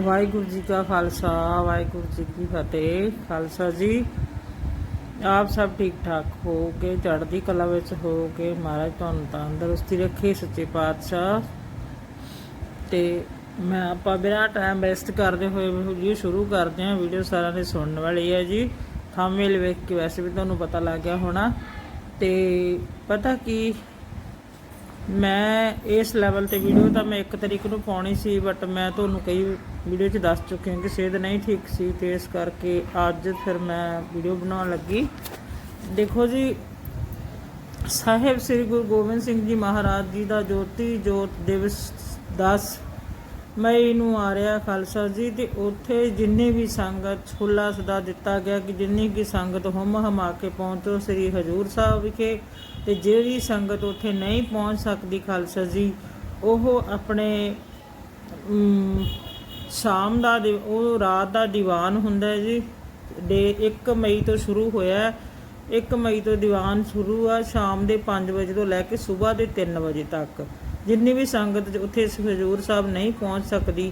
ਵਾਹਿਗੁਰੂ ਜੀ ਕਾ ਖਾਲਸਾ, ਵਾਹਿਗੁਰੂ ਜੀ ਕੀ ਫਤਿਹ। ਖਾਲਸਾ ਜੀ, ਆਪ ਸਭ ਠੀਕ ਠਾਕ ਹੋ ਕੇ ਚੜ੍ਹਦੀ ਕਲਾ ਵਿੱਚ ਹੋ ਕੇ ਮਹਾਰਾਜ ਤੁਹਾਨੂੰ ਤੰਦਰੁਸਤੀ ਰੱਖੇ, ਸੱਚੇ ਪਾਤਸ਼ਾਹ। ਤੇ ਮੈਂ ਆਪਾਂ ਬਿਨਾਂ ਟਾਈਮ ਵੇਸਟ ਕਰਦੇ ਹੋਏ ਵੀਡੀਓ ਸ਼ੁਰੂ ਕਰਦੇ ਹਾਂ। ਵੀਡੀਓ ਸਾਰਿਆਂ ਨੇ ਸੁਣਨ ਵਾਲੀ ਹੈ ਜੀ। ਥੰਬਨੇਲ ਵੇਖ ਕੇ ਵੈਸੇ ਵੀ ਤੁਹਾਨੂੰ ਪਤਾ ਲੱਗ ਗਿਆ ਹੋਣਾ। ਤੇ ਪਤਾ ਕੀ, ਮੈਂ ਇਸ ਲੈਵਲ ਤੇ ਵੀਡੀਓ ਤਾਂ ਮੈਂ ਇੱਕ ਤਰੀਕ ਨੂੰ ਪਾਉਣੀ ਸੀ ਬਟ ਮੈਂ ਤੁਹਾਨੂੰ ਕਈ ਵੀਡੀਓ 'ਚ ਦੱਸ ਚੁੱਕੇ ਹਾਂ ਕਿ ਸਿਹਤ ਨਹੀਂ ਠੀਕ ਸੀ ਤੇ ਇਸ ਕਰਕੇ ਅੱਜ ਫਿਰ ਮੈਂ ਵੀਡੀਓ ਬਣਾਉਣ ਲੱਗੀ। ਦੇਖੋ ਜੀ, ਸਾਹਿਬ ਸ੍ਰੀ ਗੁਰੂ ਗੋਬਿੰਦ ਸਿੰਘ ਜੀ ਮਹਾਰਾਜ ਜੀ ਦਾ ਜੋਤੀ ਜੋਤ ਦਿਵਸ 10 ਮਈ ਨੂੰ ਆ ਰਿਹਾ ਖਾਲਸਾ ਜੀ ਤੇ ਉੱਥੇ ਜਿੰਨੇ ਵੀ ਸੰਗਤ ਛੋਲਾ ਸਦਾ ਦਿੱਤਾ ਗਿਆ ਕਿ ਜਿੰਨੀ ਕੀ ਸੰਗਤ ਹਮ ਹਮਾ ਕੇ ਪਹੁੰਚੋ, ਸ੍ਰੀ ਹਜੂਰ ਸਾਹਿਬ ਵਿਖੇ ਤੇ ਜਿਹੜੀ ਸੰਗਤ ਉੱਥੇ ਨਹੀਂ ਪਹੁੰਚ ਸਕਦੀ ਖਾਲਸਾ ਜੀ, ਉਹ ਆਪਣੇ ਸ਼ਾਮ ਦਾ ਉਹ ਰਾਤ ਦਾ ਦੀਵਾਨ ਹੁੰਦਾ ਜੀ। ਦੇ 1 ਮਈ ਤੋਂ ਸ਼ੁਰੂ ਹੋਇਆ ਹੈ। 1 ਮਈ ਤੋਂ ਦੀਵਾਨ ਸ਼ੁਰੂ ਆ, ਸ਼ਾਮ ਦੇ 5 ਵਜੇ ਤੋਂ ਲੈ ਕੇ ਸਵੇਰ ਦੇ 3 ਵਜੇ ਤੱਕ। ਜਿੰਨੀ ਵੀ ਸੰਗਤ ਉੱਥੇ ਹਜੂਰ ਸਾਹਿਬ ਨਹੀਂ ਪਹੁੰਚ ਸਕਦੀ,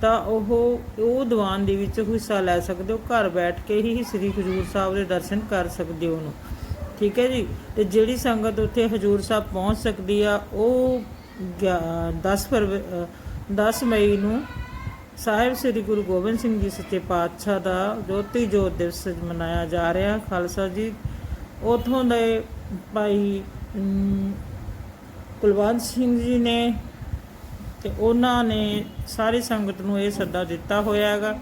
ਤਾਂ ਉਹ ਉਹ ਦੀਵਾਨ ਦੇ ਵਿੱਚ ਹਿੱਸਾ ਲੈ ਸਕਦੇ ਹੋ। ਘਰ ਬੈਠ ਕੇ ਹੀ ਸ੍ਰੀ ਹਜੂਰ ਸਾਹਿਬ ਦੇ ਦਰਸ਼ਨ ਕਰ ਸਕਦੇ ਹੋ ਉਹਨੂੰ। ਠੀਕ ਹੈ ਜੀ? ਤੇ ਜਿਹੜੀ ਸੰਗਤ ਉੱਥੇ ਹਜੂਰ ਸਾਹਿਬ ਪਹੁੰਚ ਸਕਦੀ ਆ, ਉਹ 10 ਫਰਵਰੀ 10 ਮਈ ਨੂੰ ਸਾਹਿਬ ਸ੍ਰੀ ਗੁਰੂ ਗੋਬਿੰਦ ਸਿੰਘ ਜੀ ਸੱਚੇ ਪਾਤਸ਼ਾਹ ਦਾ ਜੋਤੀ ਜੋਤ ਦਿਵਸ ਮਨਾਇਆ ਜਾ ਰਿਹਾ। ਖਾਲਸਾ ਜੀ, ਉਥੋਂ ਦੇ ਭਾਈ ਕੁਲਵੰਤ ਸਿੰਘ ਜੀ ਨੇ ਤੇ ਉਹਨਾਂ ਨੇ ਸਾਰੀ ਸੰਗਤ ਨੂੰ ਇਹ ਸੱਦਾ ਦਿੱਤਾ ਹੋਇਆ ਹੈਗਾ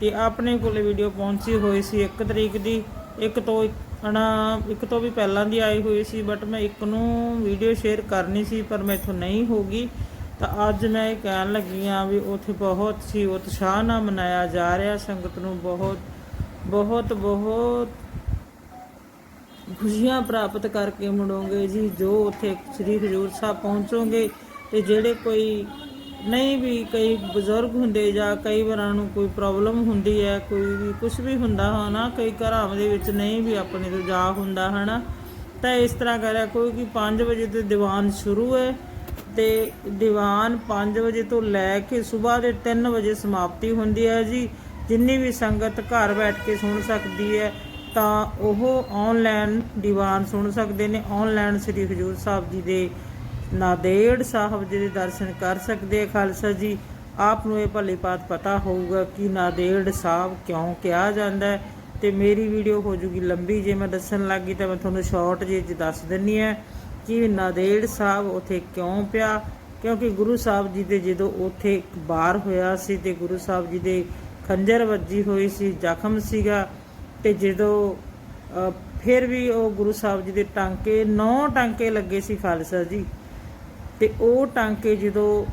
ਤੇ ਆਪਣੇ ਕੋਲੇ ਵੀਡੀਓ ਪਹੁੰਚੀ ਹੋਈ ਸੀ 1 ਤਰੀਕ ਦੀ। ਇੱਕ ਤੋਂ ਅਣਾ, ਇੱਕ ਤੋਂ ਵੀ ਪਹਿਲਾਂ ਦੀ ਆਈ ਹੋਈ ਸੀ, ਬਟ ਮੈਂ ਇੱਕ ਨੂੰ ਵੀਡੀਓ ਸ਼ੇਅਰ ਕਰਨੀ ਸੀ, ਪਰ ਮੈਥੋਂ ਨਹੀਂ ਹੋਗੀ ਤਾਂ ਅੱਜ ਮੈਂ ਇਹ ਕਹਿਣ ਲੱਗੀ ਆ ਵੀ ਉੱਥੇ ਬਹੁਤ ਹੀ ਉਤਸ਼ਾਹ ਨਾਲ ਮਨਾਇਆ ਜਾ ਰਿਹਾ, ਸੰਗਤ ਨੂੰ ਬਹੁਤ ਬਹੁਤ ਬਹੁਤ ਖੁਸ਼ੀਆਂ ਪ੍ਰਾਪਤ ਕਰਕੇ ਮੁੜੋਗੇ ਜੀ, ਜੋ ਉੱਥੇ ਸ੍ਰੀ ਹਜੂਰ ਸਾਹਿਬ ਪਹੁੰਚੋਗੇ ਤੇ ਜਿਹੜੇ ਕੋਈ ਨਹੀਂ ਵੀ ਕਈ ਬਜ਼ੁਰਗ ਹੁੰਦੇ ਜਾਂ ਕਈ ਵਾਰਾਂ ਨੂੰ ਕੋਈ ਪ੍ਰੋਬਲਮ ਹੁੰਦੀ ਹੈ, ਕੋਈ ਵੀ ਕੁਝ ਵੀ ਹੁੰਦਾ ਹਨਾ ਕਈ ਘਰਾਂ ਦੇ ਵਿੱਚ ਨਹੀਂ ਵੀ ਆਪਣੇ ਤੋਂ ਜਾ ਹੁੰਦਾ, ਹਨਾ? ਤਾਂ ਇਸ ਤਰ੍ਹਾਂ ਕਰਿਆ ਕੋਈ ਕਿ 5 ਵਜੇ ਤੋਂ ਦੀਵਾਨ ਸ਼ੁਰੂ ਹੈ ਤੇ ਦੀਵਾਨ 5 ਵਜੇ ਤੋਂ ਲੈ ਕੇ ਸਵੇਰ ਦੇ 3 ਵਜੇ ਸਮਾਪਤੀ ਹੁੰਦੀ ਹੈ ਜੀ। ਜਿੰਨੀ ਵੀ ਸੰਗਤ ਘਰ ਬੈਠ ਕੇ ਸੁਣ ਸਕਦੀ ਹੈ, ਤਾਂ ਉਹ ਆਨਲਾਈਨ ਦੀਵਾਨ ਸੁਣ ਸਕਦੇ ਨੇ। ਆਨਲਾਈਨ ਸ੍ਰੀ ਹਜੂਰ ਸਾਹਿਬ ਜੀ ਦੇ ਨਾਦੇੜ ਸਾਹਿਬ ਜੀ ਦੇ ਦਰਸ਼ਨ ਕਰ ਸਕਦੇ ਆ ਖਾਲਸਾ ਜੀ। ਆਪ ਨੂੰ ਇਹ ਭਲੀ ਬਾਤ ਪਤਾ ਹੋਊਗਾ ਕਿ ਨਾਦੇੜ ਸਾਹਿਬ ਕਿਉਂ ਕਿਹਾ ਜਾਂਦਾ ਹੈ। ਤੇ ਮੇਰੀ ਵੀਡੀਓ ਹੋ ਜੂਗੀ ਲੰਬੀ, ਜੇ ਮੈਂ ਦੱਸਣ ਲੱਗੀ ਤਾਂ ਮੈਂ ਤੁਹਾਨੂੰ ਸ਼ਾਰਟ ਜੇ ਚ ਦੱਸ ਦਿੰਨੀ ਹੈ। ਕਿ ਨਾਦੇੜ ਸਾਹਿਬ ਉਥੇ ਕਿਉਂ ਪਿਆ? ਕਿਉਂਕਿ ਗੁਰੂ ਸਾਹਿਬ ਜੀ ਦੇ ਜਦੋਂ ਉਥੇ ਇੱਕ ਬਾਰ ਹੋਇਆ ਸੀ ਤੇ ਗੁਰੂ ਸਾਹਿਬ ਜੀ ਦੇ ਖੰਜਰ ਵੱਜੀ ਹੋਈ ਸੀ, ਜ਼ਖਮ ਸੀਗਾ ਤੇ ਜਦੋਂ ਫਿਰ ਵੀ ਉਹ ਗੁਰੂ ਸਾਹਿਬ ਜੀ ਦੇ ਟਾਂਕੇ, ਨੌ ਟਾਂਕੇ ਲੱਗੇ ਸੀ ਖਾਲਸਾ ਜੀ। ਤੇ ਉਹ ਟਾਂਕੇ ਜਦੋਂ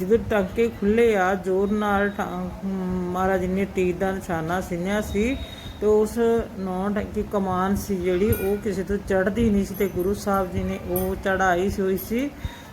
ਜਦੋਂ ਟਾਂਕੇ ਖੁੱਲੇ ਆ, ਜ਼ੋਰ ਨਾਲ ਟਾਂ- ਮਹਾਰਾਜ ਨੇ ਤੀਰ ਦਾ ਨਿਸ਼ਾਨਾ ਸਿੰਨਿਆ ਸੀ ਤੇ ਉਸ ਨੌ ਟਾਂਕੇ ਕਮਾਨ ਸੀ ਜਿਹੜੀ, ਉਹ ਕਿਸੇ ਤੋਂ ਚੜਦੀ ਨਹੀਂ ਸੀ ਤੇ ਗੁਰੂ ਸਾਹਿਬ ਜੀ ਨੇ ਉਹ ਚੜਾਈ ਹੋਈ ਸੀ।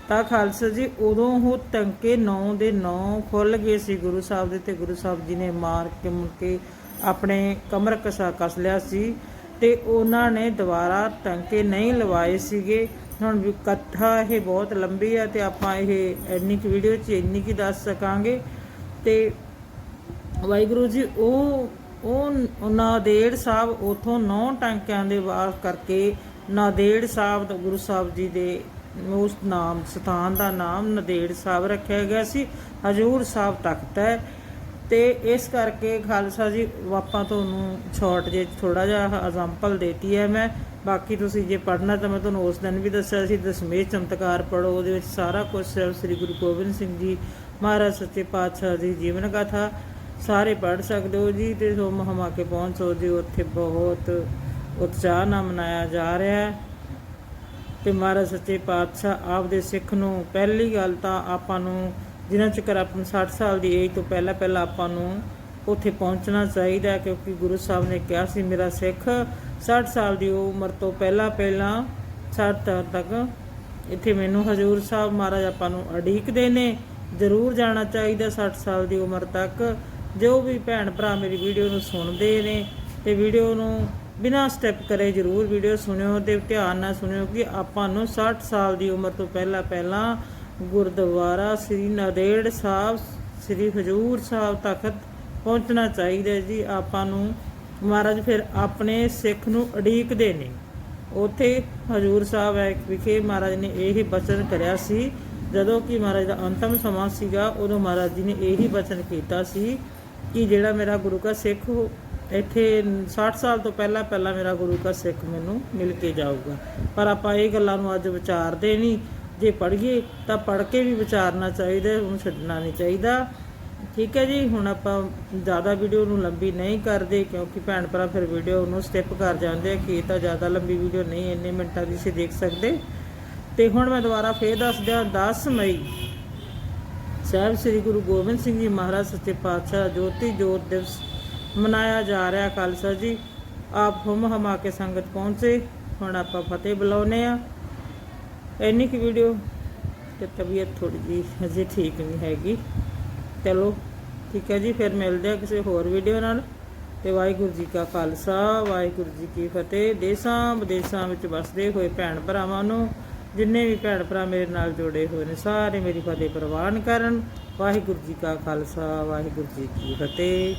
ਤਾਂ ਖਾਲਸਾ ਜੀ, ਉਦੋਂ ਉਹ ਟੰਕੇ 9 ਦੇ 9 ਖੁੱਲ ਗਏ ਸੀ ਗੁਰੂ ਸਾਹਿਬ ਦੇ ਤੇ ਗੁਰੂ ਸਾਹਿਬ ਜੀ ਨੇ ਮਾਰ ਕੇ ਮੁੜ ਕੇ ਆਪਣੇ ਕਮਰ ਕਸਾ ਕਸ ਲਿਆ ਸੀ ਤੇ ਉਹਨਾਂ ਨੇ ਦੁਬਾਰਾ ਟੰਕੇ ਨਹੀਂ ਲਵਾਏ ਸੀਗੇ। ਹੁਣ ਵੀ ਕਥਾ ਇਹ ਬਹੁਤ ਲੰਬੀ ਹੈ ਤੇ ਆਪਾਂ ਇਹ ਇੰਨੀ ਕੁ ਵੀਡੀਓ 'ਚ ਇੰਨੀ ਕੀ ਦੱਸ ਸਕਾਂਗੇ। ਤੇ ਵਾਹਿਗੁਰੂ ਜੀ, ਉਹ ਉਹ ਨਾਦੇੜ ਸਾਹਿਬ ਉਥੋਂ ਨੌ ਟਾਂਕਿਆਂ ਦੇ ਵਾਸ ਕਰਕੇ ਨਾਦੇੜ ਸਾਹਿਬ ਗੁਰੂ ਸਾਹਿਬ ਜੀ ਦੇ ਉਸ ਨਾਮ, ਸਥਾਨ ਦਾ ਨਾਮ ਨਦੇੜ ਸਾਹਿਬ ਰੱਖਿਆ ਗਿਆ ਸੀ, ਹਜੂਰ ਸਾਹਿਬ ਤਖਤ ਹੈ। ਤੇ ਇਸ ਕਰਕੇ ਖਾਲਸਾ ਜੀ ਆਪਾਂ ਤੁਹਾਨੂੰ ਸ਼ਾਰਟ ਜੇ ਥੋੜਾ ਜਿਹਾ ਐਗਜ਼ਾਮਪਲ ਦੇਤੀ ਹੈ ਮੈਂ। ਬਾਕੀ ਤੁਸੀਂ ਜੇ ਪੜ੍ਹਨਾ ਤਾਂ ਮੈਂ ਤੁਹਾਨੂੰ ਉਸ ਦਿਨ ਵੀ ਦੱਸਿਆ ਸੀ ਦਸਮੇਸ਼ ਚਮਤਕਾਰ ਪੜੋ ਉਹਦੇ ਵਿੱਚ ਸਾਰਾ ਕੁਝ ਸ੍ਰੀ ਗੁਰੂ ਗੋਬਿੰਦ ਸਿੰਘ ਜੀ ਮਹਾਰਾਜ ਸੱਚੇ ਪਾਤਸ਼ਾਹ ਦੀ ਜੀਵਨ ਕਥਾ। ਸਾਰੇ ਪੜ੍ਹ ਸਕਦੇ ਹੋ ਜੀ ਤੇ ਸੋ ਹਮਾ ਕੇ ਪਹੁੰਚੋ ਜੀ, ਉੱਥੇ ਬਹੁਤ ਉਤਸ਼ਾਹ ਨਾਲ ਮਨਾਇਆ ਜਾ ਰਿਹਾ ਹੈ। ਤੇ ਮਹਾਰਾਜ ਸੱਚੇ ਪਾਤਸ਼ਾਹ ਆਪਦੇ ਸਿੱਖ ਨੂੰ ਪਹਿਲੀ ਗੱਲ ਤਾਂ ਆਪਾਂ ਨੂੰ ਜਿਨ੍ਹਾਂ ਚਿਰ ਆਪਣੀ 60 ਸਾਲ ਦੀ ਏਜ ਤੋਂ ਪਹਿਲਾਂ ਪਹਿਲਾਂ ਆਪਾਂ ਨੂੰ ਉੱਥੇ ਪਹੁੰਚਣਾ ਚਾਹੀਦਾ ਕਿਉਂਕਿ ਗੁਰੂ ਸਾਹਿਬ ਨੇ ਕਿਹਾ ਸੀ, ਮੇਰਾ ਸਿੱਖ 60 ਸਾਲ ਦੀ ਉਮਰ ਤੋਂ ਪਹਿਲਾਂ ਪਹਿਲਾਂ 60 ਤੱਕ ਇੱਥੇ ਮੈਨੂੰ ਹਜੂਰ ਸਾਹਿਬ ਮਹਾਰਾਜ ਆਪਾਂ ਨੂੰ ਅਡੀਕਦੇ ਨੇ। ਜ਼ਰੂਰ ਜਾਣਾ ਚਾਹੀਦਾ 60 ਸਾਲ ਦੀ ਉਮਰ ਤੱਕ। ਜੋ ਵੀ ਭੈਣ ਭਰਾ ਮੇਰੀ ਵੀਡੀਓ ਨੂੰ ਸੁਣਦੇ ਨੇ ਤੇ ਵੀਡੀਓ ਨੂੰ ਬਿਨਾਂ ਸਟੈਪ ਕਰੇ ਜ਼ਰੂਰ ਵੀਡੀਓ ਸੁਣਿਓ ਤੇ ਧਿਆਨ ਨਾਲ ਸੁਣਿਓ ਕਿ ਆਪਾਂ ਨੂੰ 60 ਸਾਲ ਦੀ ਉਮਰ ਤੋਂ ਪਹਿਲਾਂ ਪਹਿਲਾਂ ਗੁਰਦੁਆਰਾ ਸ੍ਰੀ ਨਦੇੜ ਸਾਹਿਬ, ਸ੍ਰੀ ਹਜੂਰ ਸਾਹਿਬ ਤਖਤ ਪਹੁੰਚਣਾ ਚਾਹੀਦਾ ਜੀ। ਆਪਾਂ ਨੂੰ ਮਹਾਰਾਜ ਫਿਰ ਆਪਣੇ ਸਿੱਖ ਨੂੰ ਉਡੀਕਦੇ ਨੇ। ਉੱਥੇ ਹਜੂਰ ਸਾਹਿਬ ਹੈ ਵਿਖੇ ਮਹਾਰਾਜ ਨੇ ਇਹੀ ਬਚਨ ਕਰਿਆ ਸੀ। ਜਦੋਂ ਕਿ ਮਹਾਰਾਜ ਦਾ ਅੰਤਮ ਸਮਾਂ ਸੀਗਾ, ਉਦੋਂ ਮਹਾਰਾਜ ਜੀ ਨੇ ਇਹੀ ਬਚਨ ਕੀਤਾ ਸੀ ਕਿ ਜਿਹੜਾ ਮੇਰਾ ਗੁਰੂ ਕਾ ਸਿੱਖ ਹੋ- ਇੱਥੇ 60 ਸਾਲ ਤੋਂ ਪਹਿਲਾਂ ਪਹਿਲਾਂ ਮੇਰਾ ਗੁਰੂ ਕਾ ਸਿੱਖ ਮੈਨੂੰ ਮਿਲ ਕੇ ਜਾਊਗਾ। ਪਰ ਆਪਾਂ ਇਹ ਗੱਲਾਂ ਨੂੰ ਅੱਜ ਵਿਚਾਰਦੇ ਨਹੀਂ। ਜੇ ਪੜ੍ਹੀਏ ਤਾਂ ਪੜ੍ਹ ਕੇ ਵੀ ਵਿਚਾਰਨਾ ਚਾਹੀਦਾ, ਉਹਨੂੰ ਛੱਡਣਾ ਨਹੀਂ ਚਾਹੀਦਾ। ਠੀਕ ਹੈ ਜੀ, ਹੁਣ ਆਪਾਂ ਜ਼ਿਆਦਾ ਵੀਡੀਓ ਨੂੰ ਲੰਬੀ ਨਹੀਂ ਕਰਦੇ, ਕਿਉਂਕਿ ਭੈਣ ਭਰਾ ਫਿਰ ਵੀਡੀਓ ਨੂੰ ਸਟਿਪ ਕਰ ਜਾਂਦੇ ਆ, ਕਿ ਇਹ ਤਾਂ ਜ਼ਿਆਦਾ ਲੰਬੀ ਵੀਡੀਓ ਨਹੀਂ, ਇੰਨੇ ਮਿੰਟਾਂ ਦੀ ਤੁਸੀਂ ਦੇਖ ਸਕਦੇ। ਤੇ ਹੁਣ ਮੈਂ ਦੁਬਾਰਾ ਫੇਰ ਦੱਸ ਦਿਆਂ 10 ਮਈ ਸਾਹਿਬ ਸ੍ਰੀ ਗੁਰੂ ਗੋਬਿੰਦ ਸਿੰਘ ਜੀ ਮਹਾਰਾਜ ਸੱਚੇ ਪਾਤਸ਼ਾਹ ਜੋਤੀ ਜੋਤ ਦਿਵਸ ਮਨਾਇਆ ਜਾ ਰਿਹਾ ਖਾਲਸਾ ਜੀ। ਆਪ ਹੁਮ ਹਮਾ ਕੇ ਸੰਗਤ ਪਹੁੰਚੇ। ਹੁਣ ਆਪਾਂ ਫਤਿਹ ਬੁਲਾਉਨੇ ਆ ਇੰਨੀ ਕੀ ਵੀਡੀਓ ਤੇ ਤਬੀਅਤ ਥੋੜੀ ਜੀ ਹਜੇ ਠੀਕ ਨਹੀਂ ਹੈਗੀ। ਚਲੋ, ਠੀਕ ਹੈ ਜੀ, ਫਿਰ ਮਿਲਦੇ ਆ ਕਿਸੇ ਹੋਰ ਵੀਡੀਓ ਨਾਲ। ਤੇ ਵਾਹਿਗੁਰੂ ਜੀ ਕਾ ਖਾਲਸਾ, ਵਾਹਿਗੁਰੂ ਜੀ ਕੀ ਫਤਿਹ। ਦੇਸਾਂ ਵਿਦੇਸਾਂ ਵਿੱਚ ਵਸਦੇ ਹੋਏ ਭੈਣ ਭਰਾਵਾਂ ਨੂੰ ਜਿੰਨੇ ਵੀ ਭੈਣ ਭਰਾ ਮੇਰੇ ਨਾਲ ਜੁੜੇ ਹੋਏ ਨੇ, ਸਾਰੇ ਮੇਰੀ ਫਤਿਹ ਪ੍ਰਵਾਨ ਕਰਨ। ਵਾਹਿਗੁਰੂ ਜੀ ਕਾ ਖਾਲਸਾ, ਵਾਹਿਗੁਰੂ ਜੀ ਕੀ ਫਤਿਹ।